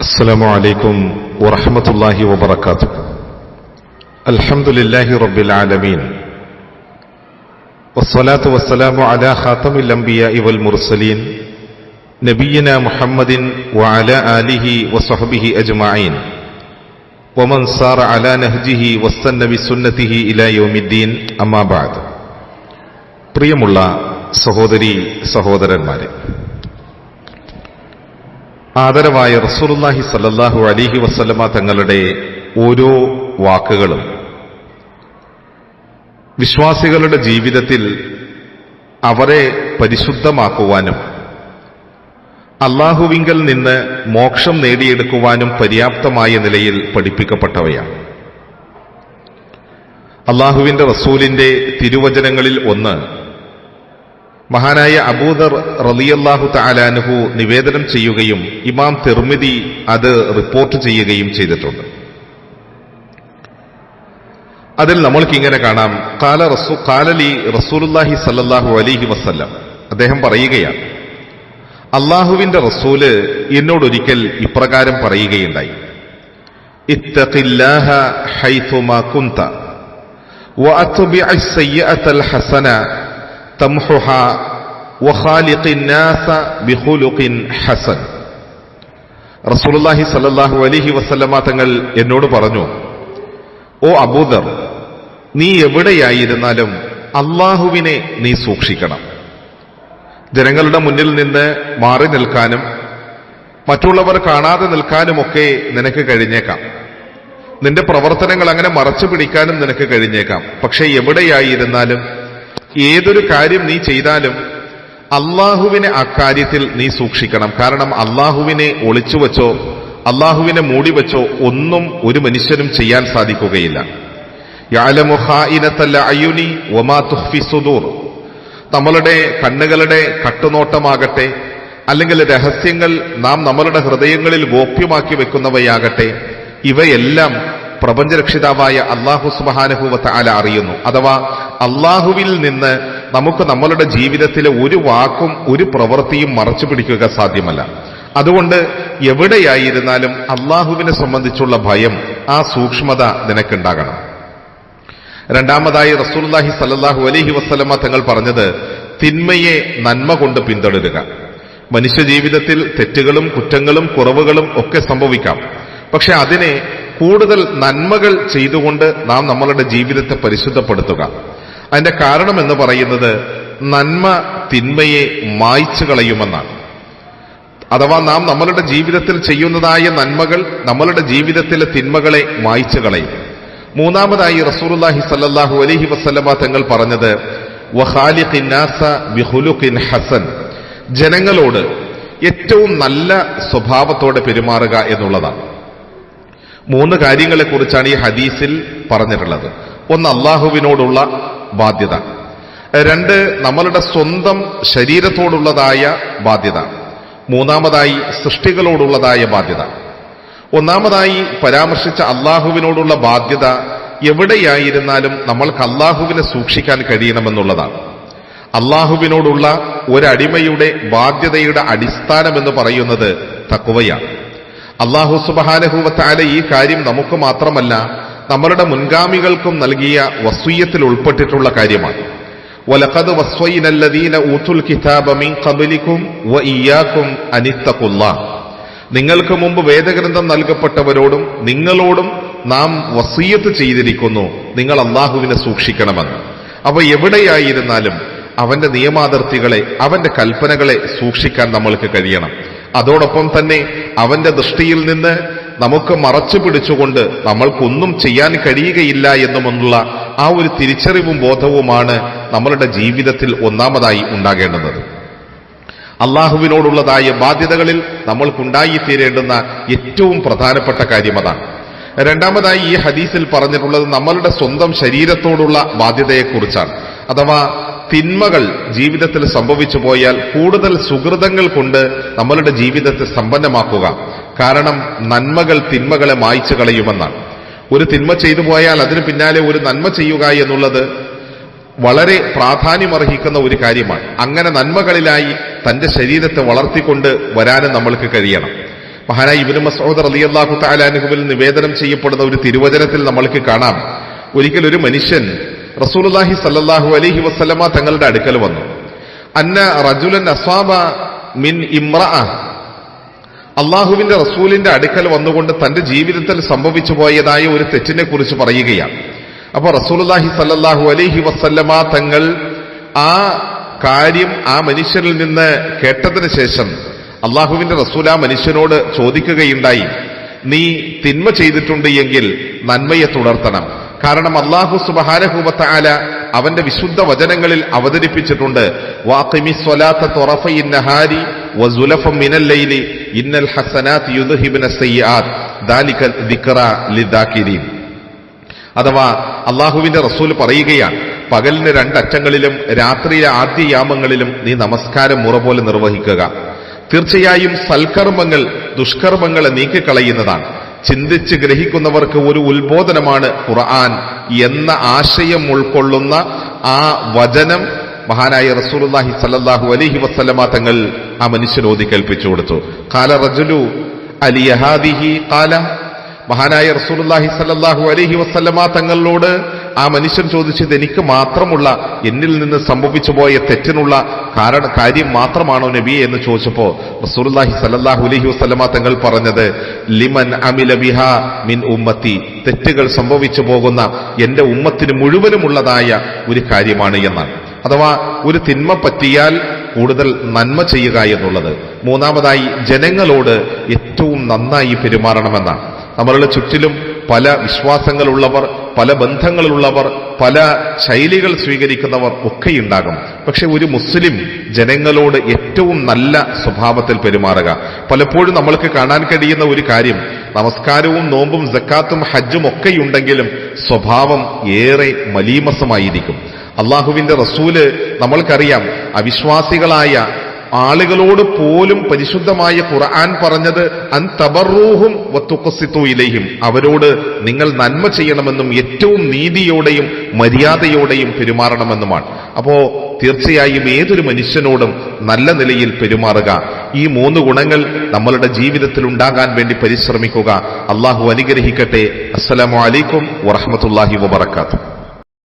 السلام عليكم ورحمة الله وبركاته الحمد لله رب العالمين والصلاة والسلام على خاتم الأنبياء والمرسلين نبينا محمد وعلى آله وصحبه أجمعين ومن سار على نهجه واستنى بسنته إلى يوم الدين أما بعد പ്രിയമുള്ള സഹോദരി സഹോദരന്മാരെ ആദരവായ റസൂലുള്ളാഹി സല്ലാഹു അലിഹി വസ്ലമ തങ്ങളുടെ ഓരോ വാക്കുകളും. വിശ്വാസികളുടെ ജീവിതത്തിൽ അവരെ പരിശുദ്ധമാക്കുവാനും അള്ളാഹുവിങ്കൽ നിന്ന് മോക്ഷം നേടിയെടുക്കുവാനും പര്യാപ്തമായ നിലയിൽ പഠിപ്പിക്കപ്പെട്ടവയാണ്. അള്ളാഹുവിന്റെ റസൂലിന്റെ തിരുവചനങ്ങളിൽ ഒന്ന് മഹാനായ അബൂദർ റലിയല്ലാഹു താലാനുഹു നിവേദനം ചെയ്യുകയും ഇമാം തിർമിതി അത് റിപ്പോർട്ട് ചെയ്യുകയും ചെയ്തിട്ടുണ്ട്. അതിൽ നമ്മൾക്ക് ഇങ്ങനെ കാണാം. കാല റസൂ കാലലി റസൂലുല്ലാഹി സല്ലാഹു അലിഹി വസ്ല്ലാം. അദ്ദേഹം പറയുകയാണ് അള്ളാഹുവിന്റെ റസൂൽ എന്നോടൊരിക്കൽ ഇപ്രകാരം പറയുകയുണ്ടായി. ഇത്തഖില്ലാഹ ഹൈതുമാ കുന്ത വഅത്ബിഅസ് സയ്യഅത്തൽ ഹസന തംഹുഹ ഹസൻ. റസൂലുല്ലാഹി സല്ലാഹു അലഹി വസ്ലമ തങ്ങൾ എന്നോട് പറഞ്ഞു ഓ അബൂദർ നീ എവിടെയായിരുന്നാലും അള്ളാഹുവിനെ നീ സൂക്ഷിക്കണം. ജനങ്ങളുടെ മുന്നിൽ നിന്ന് മാറി നിൽക്കാനും മറ്റുള്ളവർ കാണാതെ നിൽക്കാനുമൊക്കെ നിനക്ക് കഴിഞ്ഞേക്കാം. നിന്റെ പ്രവർത്തനങ്ങൾ അങ്ങനെ മറച്ചു പിടിക്കാനും നിനക്ക് കഴിഞ്ഞേക്കാം. പക്ഷെ എവിടെയായിരുന്നാലും ഏതൊരു കാര്യം നീ ചെയ്താലും അള്ളാഹുവിനെ അക്കാര്യത്തിൽ നീ സൂക്ഷിക്കണം. കാരണം അള്ളാഹുവിനെ ഒളിച്ചു വച്ചോ അള്ളാഹുവിനെ മൂടി വച്ചോ ഒന്നും ഒരു മനുഷ്യനും ചെയ്യാൻ സാധിക്കുകയില്ല. നമ്മളുടെ കണ്ണുകളുടെ കട്ടുനോട്ടമാകട്ടെ അല്ലെങ്കിൽ രഹസ്യങ്ങൾ നാം നമ്മളുടെ ഹൃദയങ്ങളിൽ ഗോപ്യമാക്കി വെക്കുന്നവയാകട്ടെ ഇവയെല്ലാം പ്രപഞ്ചരക്ഷിതാവായ അള്ളാഹു സുബാനുഭൂവത്ത ആല അറിയുന്നു. അഥവാ അള്ളാഹുവിൽ നിന്ന് നമുക്ക് നമ്മളുടെ ജീവിതത്തിലെ ഒരു വാക്കും ഒരു പ്രവൃത്തിയും മറച്ചു പിടിക്കുക സാധ്യമല്ല. അതുകൊണ്ട് എവിടെയായിരുന്നാലും അള്ളാഹുവിനെ സംബന്ധിച്ചുള്ള ഭയം ആ സൂക്ഷ്മത നിനക്കുണ്ടാകണം. രണ്ടാമതായി റസൂല്ലാഹി സല്ലാഹു അലഹി വസ്ലമ തങ്ങൾ പറഞ്ഞത് തിന്മയെ നന്മ കൊണ്ട് പിന്തുടരുക. മനുഷ്യ ജീവിതത്തിൽ തെറ്റുകളും കുറ്റങ്ങളും കുറവുകളും ഒക്കെ സംഭവിക്കാം. പക്ഷെ അതിനെ കൂടുതൽ നന്മകൾ ചെയ്തുകൊണ്ട് നാം നമ്മളുടെ ജീവിതത്തെ പരിശുദ്ധപ്പെടുത്തുക. അതിന്റെ കാരണം എന്ന് പറയുന്നത് നന്മ തിന്മയെ മായ്ച്ചു കളയുമെന്നാണ്. അഥവാ നാം നമ്മളുടെ ജീവിതത്തിൽ ചെയ്യുന്നതായ നന്മകൾ നമ്മളുടെ ജീവിതത്തിലെ തിന്മകളെ മായ്ച്ചു കളയും. മൂന്നാമതായി റസൂർലാഹി സല്ലാഹു അലഹി വസ്ലമ തങ്ങൾ പറഞ്ഞത് ഹസൻ. ജനങ്ങളോട് ഏറ്റവും നല്ല സ്വഭാവത്തോടെ പെരുമാറുക എന്നുള്ളതാണ്. മൂന്ന് കാര്യങ്ങളെക്കുറിച്ചാണ് ഈ ഹദീസിൽ പറഞ്ഞിട്ടുള്ളത്. ഒന്ന് അള്ളാഹുവിനോടുള്ള ബാധ്യത. രണ്ട് നമ്മളുടെ സ്വന്തം ശരീരത്തോടുള്ളതായ ബാധ്യത. മൂന്നാമതായി സൃഷ്ടികളോടുള്ളതായ ബാധ്യത. ഒന്നാമതായി പരാമർശിച്ച അള്ളാഹുവിനോടുള്ള ബാധ്യത എവിടെയായിരുന്നാലും നമ്മൾക്ക് അള്ളാഹുവിനെ സൂക്ഷിക്കാൻ കഴിയണമെന്നുള്ളതാണ്. അള്ളാഹുവിനോടുള്ള ഒരടിമയുടെ ബാധ്യതയുടെ അടിസ്ഥാനം എന്ന് പറയുന്നത് തക്കുവയാണ് അള്ളാഹു സുബാനഹുവത്താല ഈ കാര്യം നമുക്ക് മാത്രമല്ല നമ്മളുടെ മുൻഗാമികൾക്കും നൽകിയ വസൂയത്തിൽ ഉൾപ്പെട്ടിട്ടുള്ള കാര്യമാണ്. വലഖദ് اوتوا الكتاب കിതാബ മിൻ واياكم ان اتقوا الله നിങ്ങൾക്ക് മുമ്പ് വേദഗ്രന്ഥം നൽകപ്പെട്ടവരോടും നിങ്ങളോടും നാം വസീയത്ത് ചെയ്തിരിക്കുന്നു നിങ്ങൾ അള്ളാഹുവിനെ സൂക്ഷിക്കണമെന്ന്. അപ്പൊ എവിടെയായിരുന്നാലും അവന്റെ നിയമാതിർത്തികളെ അവന്റെ കൽപ്പനകളെ സൂക്ഷിക്കാൻ നമ്മൾക്ക് കഴിയണം. അതോടൊപ്പം തന്നെ അവന്റെ ദൃഷ്ടിയിൽ നിന്ന് നമുക്ക് മറച്ചു പിടിച്ചുകൊണ്ട് നമ്മൾക്കൊന്നും ചെയ്യാൻ കഴിയുകയില്ല എന്നുമുള്ള ആ ഒരു തിരിച്ചറിവും ബോധവുമാണ് നമ്മളുടെ ജീവിതത്തിൽ ഒന്നാമതായി ഉണ്ടാകേണ്ടുന്നത് അള്ളാഹുവിനോടുള്ളതായ ബാധ്യതകളിൽ നമ്മൾക്കുണ്ടായിത്തീരേണ്ടുന്ന ഏറ്റവും പ്രധാനപ്പെട്ട കാര്യം അതാണ് രണ്ടാമതായി ഈ ഹദീസിൽ പറഞ്ഞിട്ടുള്ളത് നമ്മളുടെ സ്വന്തം ശരീരത്തോടുള്ള ബാധ്യതയെക്കുറിച്ചാണ്. അഥവാ തിന്മകൾ ജീവിതത്തിൽ സംഭവിച്ചു പോയാൽ കൂടുതൽ സുഹൃതങ്ങൾ കൊണ്ട് നമ്മളുടെ ജീവിതത്തെ സമ്പന്നമാക്കുക. കാരണം നന്മകൾ തിന്മകളെ മായ്ച്ചു കളയുമെന്നാണ്. ഒരു തിന്മ ചെയ്തു പോയാൽ അതിന് പിന്നാലെ ഒരു നന്മ ചെയ്യുക എന്നുള്ളത് വളരെ പ്രാധാന്യമർഹിക്കുന്ന ഒരു കാര്യമാണ്. അങ്ങനെ നന്മകളിലായി തന്റെ ശരീരത്തെ വളർത്തിക്കൊണ്ട് വരാനും നമ്മൾക്ക് കഴിയണം. മഹാനായ ഇബിന് അലി റളിയല്ലാഹു താലാനുഹുവിൽ നിവേദനം ചെയ്യപ്പെടുന്ന ഒരു തിരുവചനത്തിൽ നമ്മൾക്ക് കാണാം. ഒരിക്കൽ ഒരു മനുഷ്യൻ റസൂലുള്ളാഹി സല്ലാഹു അലഹി വസല്ലമ തങ്ങളുടെ അടുക്കൽ വന്നു. അന്ന റജുലൻ അസ്വാബ മിൻ ഇമ്ര അള്ളാഹുവിന്റെ റസൂലിന്റെ അടുക്കൽ വന്നുകൊണ്ട് തന്റെ ജീവിതത്തിൽ സംഭവിച്ചു പോയതായ ഒരു തെറ്റിനെ കുറിച്ച് പറയുകയാണ്. അപ്പൊ റസൂലുള്ളാഹി സല്ലാഹു അലഹി വസല്ലമ തങ്ങൾ ആ കാര്യം ആ മനുഷ്യനിൽ നിന്ന് കേട്ടതിന് ശേഷം അള്ളാഹുവിന്റെ റസൂൽ ആ മനുഷ്യനോട് ചോദിക്കുകയുണ്ടായി നീ തിന്മ ചെയ്തിട്ടുണ്ട് എങ്കിൽ നന്മയെ തുടർത്തണം. കാരണം അള്ളാഹു സുബഹാനഹൂബത്ത ആല അവന്റെ വിശുദ്ധ വചനങ്ങളിൽ അവതരിപ്പിച്ചിട്ടുണ്ട്. ഇന്നൽ ദിക്റ അഥവാ അള്ളാഹുവിന്റെ റസൂൽ പറയുകയാണ് പകലിന് രണ്ടറ്റങ്ങളിലും രാത്രിയിലെ ആദ്യ യാമങ്ങളിലും നീ നമസ്കാരം മുറ പോലെ നിർവഹിക്കുക. തീർച്ചയായും സൽക്കർമ്മങ്ങൾ ദുഷ്കർമ്മങ്ങളെ നീക്കിക്കളയുന്നതാണ്. ചിന്തിച്ച് ഗ്രഹിക്കുന്നവർക്ക് ഒരു ഉത്ബോധനമാണ് ഖുർആൻ എന്ന ആശയം ഉൾക്കൊള്ളുന്ന ആ വചനം മഹാനായ റസൂലുള്ളാഹി സല്ലാഹു അലൈഹി വസല്ലമ തങ്ങൾ ആ മനുഷ്യനോതി കേൾപ്പിച്ചു കൊടുത്തു. കാല റജുലു അലിയഹാദിഹി കാല മഹാനായ റസൂലുള്ളാഹി സല്ലല്ലാഹു അലൈഹി വസല്ലമ തങ്ങളോട് ആ മനുഷ്യൻ ചോദിച്ചത് എനിക്ക് മാത്രമുള്ള എന്നിൽ നിന്ന് സംഭവിച്ചു പോയ തെറ്റിനുള്ള കാരണ കാര്യം മാത്രമാണോ നബി എന്ന് ചോദിച്ചപ്പോ റസൂലുള്ളാഹി സല്ലല്ലാഹു അലൈഹി വസല്ലമ തങ്ങൾ പറഞ്ഞത് ലിമൻ അമില ബിഹ മിൻ ഉമ്മത്തി. തെറ്റുകൾ സംഭവിച്ചു പോകുന്ന എന്റെ ഉമ്മത്തിന് മുഴുവനുമുള്ളതായ ഒരു കാര്യമാണ് എന്നാണ്. അഥവാ ഒരു തിന്മ പറ്റിയാൽ കൂടുതൽ നന്മ ചെയ്യുക എന്നുള്ളത്. മൂന്നാമതായി ജനങ്ങളോട് ഏറ്റവും നന്നായി പെരുമാറണമെന്നാണ്. നമ്മളുടെ ചുറ്റിലും പല വിശ്വാസങ്ങളുള്ളവർ പല ബന്ധങ്ങളിലുള്ളവർ പല ശൈലികൾ സ്വീകരിക്കുന്നവർ ഒക്കെയുണ്ടാകും. പക്ഷെ ഒരു മുസ്ലിം ജനങ്ങളോട് ഏറ്റവും നല്ല സ്വഭാവത്തിൽ പെരുമാറുക. പലപ്പോഴും നമ്മൾക്ക് കാണാൻ കഴിയുന്ന ഒരു കാര്യം നമസ്കാരവും നോമ്പും ജക്കാത്തും ഹജ്ജും ഒക്കെയുണ്ടെങ്കിലും സ്വഭാവം ഏറെ മലീമസമായിരിക്കും. അള്ളാഹുവിന്റെ റസൂൽ നമ്മൾക്കറിയാം അവിശ്വാസികളായ ആളുകളോട് പോലും പരിശുദ്ധമായ ഖുർആൻ പറഞ്ഞത് അൻ തബറൂഹും വത്തുക്കസിത്തു ഇലയും അവരോട് നിങ്ങൾ നന്മ ചെയ്യണമെന്നും ഏറ്റവും നീതിയോടെയും മര്യാദയോടെയും പെരുമാറണമെന്നുമാണ്. അപ്പോ തീർച്ചയായും ഏതൊരു മനുഷ്യനോടും നല്ല നിലയിൽ പെരുമാറുക. ഈ മൂന്ന് ഗുണങ്ങൾ നമ്മളുടെ ജീവിതത്തിൽ ഉണ്ടാകാൻ വേണ്ടി പരിശ്രമിക്കുക. അള്ളാഹു അനുഗ്രഹിക്കട്ടെ. അസ്സലാമലൈക്കും വറഹമത്തല്ലാഹി വബർക്കാത്തു